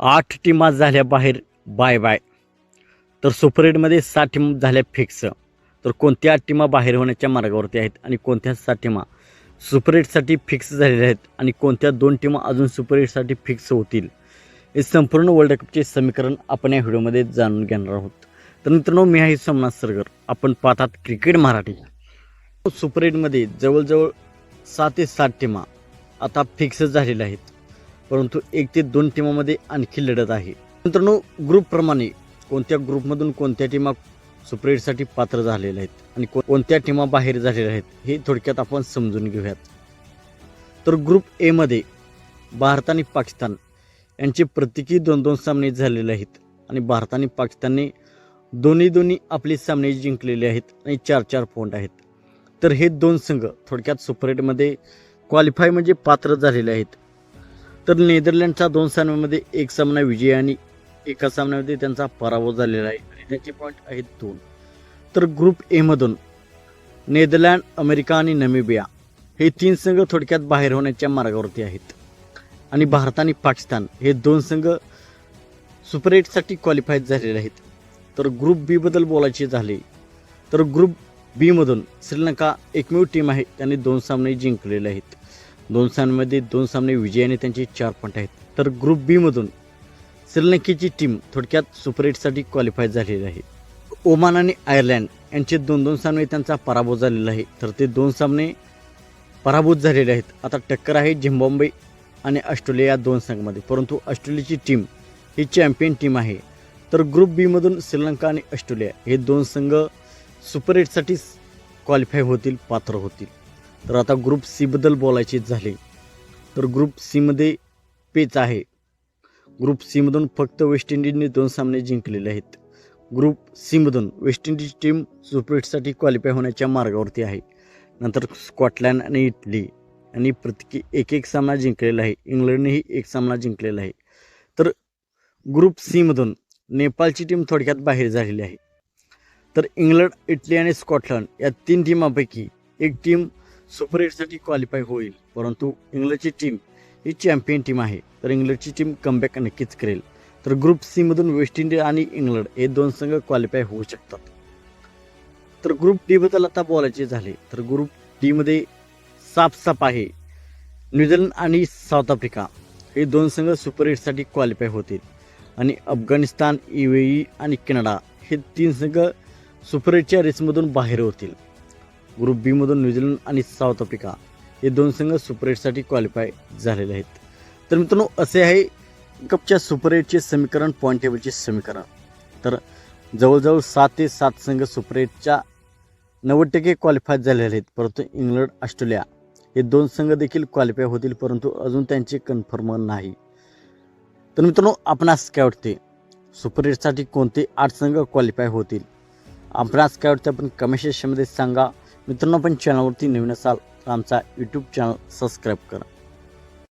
आठ टीमा झाल्या बाहेर बाय बाय. तर सुपर एटमध्ये सात टीम झाल्या फिक्स. तर कोणत्या आठ टीमा बाहेर होण्याच्या मार्गावरती आहेत आणि कोणत्या सात टीमा सुपर एटसाठी फिक्स झालेल्या आहेत आणि कोणत्या दोन टीमा अजून सुपर एटसाठी फिक्स होतील हे संपूर्ण वर्ल्ड कपचे समीकरण आपण या व्हिडिओमध्ये जाणून घेणार आहोत. तर मित्रांनो मी आहे सोमनाथ सरगर. आपण पाहतात क्रिकेट मराठी. सुपर एटमध्ये जवळजवळ सात ते सात टीमा आता फिक्स झालेल्या आहेत. परंतु एक ते दोन टीमामध्ये आणखी लढत आहे. मित्रांनो ग्रुपप्रमाणे कोणत्या ग्रुपमधून कोणत्या टीमा सुपरेटसाठी पात्र झालेल्या आहेत आणि को- कोणत्या टीमा बाहेर झालेल्या आहेत हे थोडक्यात आपण समजून घेऊयात. तर ग्रुप एमध्ये भारत आणि पाकिस्तान यांचे प्रत्येकी दोन दोन सामने झालेले आहेत आणि भारत आणि पाकिस्तानने दोन्ही दोन्ही आपले सामने जिंकलेले आहेत आणि चार चार पॉईंट आहेत. तर हे दोन संघ थोडक्यात सुपरेटमध्ये क्वालिफाय म्हणजे पात्र झालेले आहेत. तर नेदरलँडचा दोन सामन्यामध्ये एक सामना विजय आणि एका सामन्यामध्ये त्यांचा पराभव झालेला आहे आणि त्याचे पॉईंट आहेत दोन. तर ग्रुप एमधून नेदरलँड अमेरिका आणि नमिबिया हे तीन संघ थोडक्यात बाहेर होण्याच्या मार्गावरती आहेत. आणि भारत आणि पाकिस्तान हे दोन संघ सुपर एटसाठी क्वालिफाय झालेले आहेत. तर ग्रुप बीबद्दल बोलायचे झाले तर ग्रुप बीमधून श्रीलंका एकमेव टीम आहे. त्यांनी दोन सामने जिंकलेले आहेत. दोन सामन्यामध्ये दोन सामने विजयाने त्यांचे चार पॉईंट आहेत. तर ग्रुप बीमधून श्रीलंकेची टीम थोडक्यात सुपर एटसाठी क्वालिफाय झालेली आहे. ओमान आणि आयर्लंड यांचे दोन दोन सामने त्यांचा पराभव झालेला आहे. तर ते दोन सामने पराभूत झालेले आहेत. आता टक्कर आहे झिम्बाब्वे आणि ऑस्ट्रेलिया या दोन संघामध्ये. परंतु ऑस्ट्रेलियाची टीम ही चॅम्पियन टीम आहे. तर ग्रुप बीमधून श्रीलंका आणि ऑस्ट्रेलिया हे दोन संघ सुपर एटसाठी क्वालिफाय होतील पात्र होतील. तर आता ग्रुप सीबद्दल बोलायचे झाले. तर ग्रुप सीमध्ये पेच आहे. ग्रुप सीमधून फक्त वेस्ट इंडिजने दोन सामने जिंकलेले आहेत. ग्रुप सीमधून वेस्ट इंडिज टीम सुपरेटसाठी क्वालिफाय होण्याच्या मार्गावरती आहे. नंतर स्कॉटलँड आणि इटली आणि प्रत्येकी एक एक सामना जिंकलेला आहे. इंग्लंडनेही एक सामना जिंकलेला आहे. तर ग्रुप सीमधून नेपाळची टीम थोडक्यात बाहेर झालेली आहे. तर इंग्लंड इटली आणि स्कॉटलंड या तीन टीमापैकी एक टीम सुपर एटसाठी क्वालिफाय होईल. परंतु इंग्लंडची टीम ही चॅम्पियन टीम आहे. तर इंग्लंडची टीम कमबॅक नक्कीच करेल. तर ग्रुप सीमधून वेस्ट इंडिज आणि इंग्लंड हे दोन संघ क्वालिफाय होऊ शकतात. तर ग्रुप डीबद्दल आता बोलायचे झाले. तर ग्रुप डीमध्ये साफ आहे. न्यूझीलंड आणि साऊथ आफ्रिका हे दोन संघ सुपर एटसाठी क्वालिफाय होतील. आणि अफगाणिस्तान युएई आणि कॅनडा हे तीन संघ सुपर एटच्या रेसमधून बाहेर होतील. ग्रुप बीमधून न्यूझीलंड आणि साऊथ आफ्रिका हे दोन संघ सुपर एटसाठी क्वालिफाय झालेले आहेत. तर मित्रांनो असे आहे कपच्या सुपर एटचे समीकरण पॉईंट टेबलचे समीकरण. तर जवळजवळ सात ते सात संघ सुपर एटच्या नव्वद टक्के क्वालिफाय झालेले आहेत. परंतु इंग्लंड ऑस्ट्रेलिया हे दोन संघ देखील क्वालिफाय होतील परंतु अजून त्यांचे कन्फर्म नाही. तर मित्रांनो आपणास काय वाटते? सुपर एटसाठी कोणते आठ संघ क्वालिफाय होतील? आपणास काय वाटते? आपण कमेंट सेक्शनमध्ये सांगा. मित्रांनो पण चॅनलवरती नवीन असाल तर आमचा यूट्यूब चॅनल सबस्क्राईब करा.